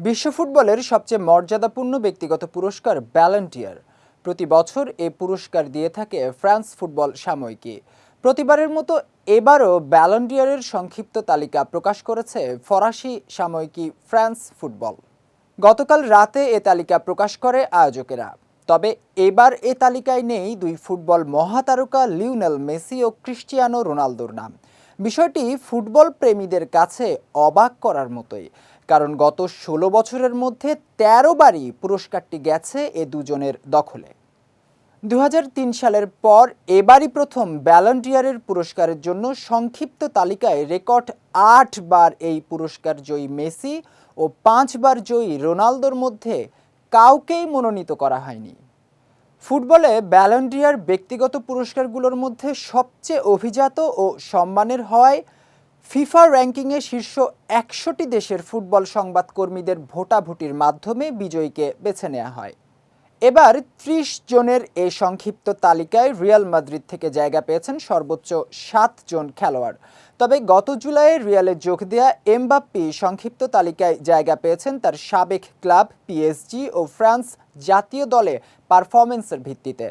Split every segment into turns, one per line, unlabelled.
বিশ্ব ফুটবলের সবচেয়ে মর্যাদাপূর্ণ ব্যক্তিগত পুরস্কার ব্যালেন্টিয়ার। প্রতি বছর এ পুরস্কার দিয়ে থাকে ফ্রান্স ফুটবল সাময়িকী। প্রতিবারের মতো এবারও ব্যালন্ডিয়ারের সংক্ষিপ্ত তালিকা প্রকাশ করেছে ফরাসি সাময়িকী ফ্রান্স ফুটবল। গতকাল রাতে এ তালিকা প্রকাশ করে আয়োজকেরা। তবে এবার এ তালিকায় নেই দুই ফুটবল মহাতারকা লিওনেল মেসি ও ক্রিস্টিয়ানো রোনালদোর নাম। বিষয়টি ফুটবল প্রেমীদের কাছে অবাক করার মতোই। কারণ গত ষোলো বছরের মধ্যে তেরো বারই পুরস্কারটি গেছে এ দুজনের দখলে। দু হাজার তিন সালের পর এবারই প্রথম ব্যালন্টিয়ারের পুরস্কারের জন্য সংক্ষিপ্ত তালিকায় রেকর্ড আট বার এই পুরস্কার জয়ী মেসি ও পাঁচবার জয়ী রোনালদোর মধ্যে কাউকেই মনোনীত করা হয়নি। ফুটবলে ব্যালন্ডিয়ার ব্যক্তিগত পুরস্কারগুলোর মধ্যে সবচেয়ে অভিজাত ও সম্মানের হওয়ায় ফিফা র্যাঙ্কিংয়ে শীর্ষ একশোটি দেশের ফুটবল সংবাদকর্মীদের ভোটাভুটির মাধ্যমে বিজয়ীকে বেছে নেওয়া হয়। এবার ত্রিশ জনের এই সংক্ষিপ্ত তালিকায় রিয়াল মাদ্রিদ থেকে জায়গা পেয়েছেন সর্বোচ্চ সাত জন খেলোয়াড়। তবে গত জুলাইয়ে রিয়ালে যোগ দেয়া এমবাপ্পি সংক্ষিপ্ত তালিকায় জায়গা পেয়েছেন তার সাবেক ক্লাব পিএসজি ও ফ্রান্স জাতীয় দলে পারফরমেন্সের ভিত্তিতে।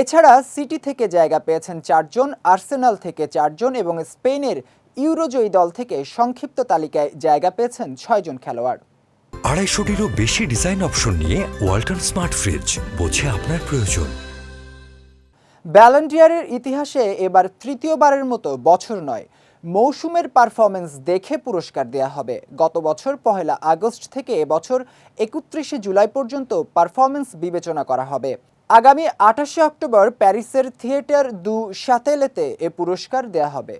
এছাড়া সিটি থেকে জায়গা পেয়েছেন চারজন আর্সেনাল থেকে চারজন এবং স্পেনের ইউরোজয়ী দল থেকে সংক্ষিপ্ত তালিকায় জায়গা পেয়েছেন ছয়জন খেলোয়াড়।
আড়াইশোটিরও বেশি ডিজাইন অপশন নিয়ে ওয়ালটন স্মার্ট ফ্রিজ বোঝে আপনার প্রয়োজন।
ব্যালন্ডিয়ারের ইতিহাসে এবার তৃতীয়বারের মতো বছর নয় মৌসুমের পারফরমেন্স দেখে পুরস্কার দেয়া হবে। গত বছর পহেলা আগস্ট থেকে এবছর একত্রিশে জুলাই পর্যন্ত পারফরমেন্স বিবেচনা করা হবে। আগামী আঠাশে অক্টোবর প্যারিসের থিয়েটার দু সাতেলেতে এ পুরস্কার দেয়া হবে।